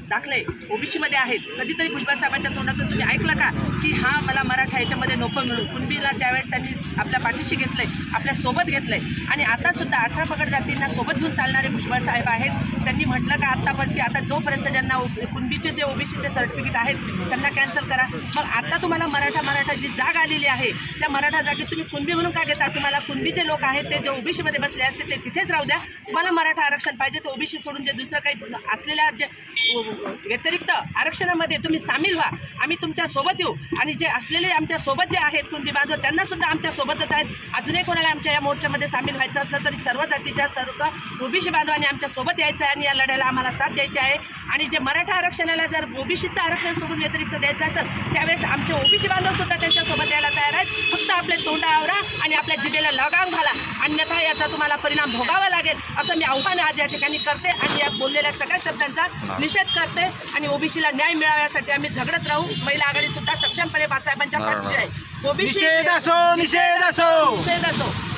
दाखले ओबीसीमध्ये आहेत. कधीतरी भुजबळ साहेबांच्या तोंडातून तुम्ही ऐकलं का की हा मला याच्यामध्ये नको मिळू कुणबीला त्यावेळेस त्यांनी आपल्या पाठीशी घेतलंय आपल्यासोबत घेतलंय. आणि आतासुद्धा अठरा पगड जातींना सोबत घेऊन चालणारे भुजबळ साहेब आहेत. त्यांनी म्हटलं का आता पण की आता जोपर्यंत ज्यांना ओ- कुणबीचे जे ओबीसीचे सर्टिफिकेट आहेत त्यांना कॅन्सल करा. मग आता तुम्हाला मराठा मराठा जी जाग आलेली आहे. त्या मराठा जागेत तुम्ही कुणबी म्हणून का घेता? तुम्हाला कुणबीचे लोक आहेत ते जे ओबीसीमध्ये बसले असते ते तिथेच राहू द्या. तुम्हाला मराठा आरक्षण पाहिजे ते ओबीसी सोडून जे दुसरं काही असलेल्या जे व्यतिरिक्त आरक्षणामध्ये तुम्ही सामील व्हा. आम्ही तुमच्यासोबत येऊ. आणि जे असलेले आमच्या सोबत जे आहेत कुणबी बांधव त्यांना सुद्धा आमच्या सोबतच आहेत. अजूनही कोणाला आमच्या या मोर्चामध्ये सामील व्हायचं असलं तरी सर्व जातीच्या सर्व ओबीसी बांधवांनी आमच्यासोबत यायचं आहे आणि या लढ्याला आम्हाला साथ द्यायची आहे. आणि जे मराठा आरक्षणाला जर ओबीसीचं आरक्षण सोडून व्यतिरिक्त द्यायचं असेल त्यावेळेस आमचे ओबीसी बांधव सुद्धा त्यांच्यासोबत यायला तयार आहेत. फक्त आपले तोंडा आवरा आणि आपल्या जिभेला लगाम घाला. अन्यथा याचा तुम्हाला परिणाम भोगावा लागेल असं मी आव्हान आज या ठिकाणी करते आणि या बोललेल्या सगळ्या शब्दांचा निषेध करते. आणि ओबीसीला न्याय मिळाव्यासाठी आम्ही झगडत राहू. महिला आघाडी सुद्धा सक्षमपणे बाळासाहेबांच्या पाठीशी आहे ओबीसी निषेध असो निषेध असो निषेध असो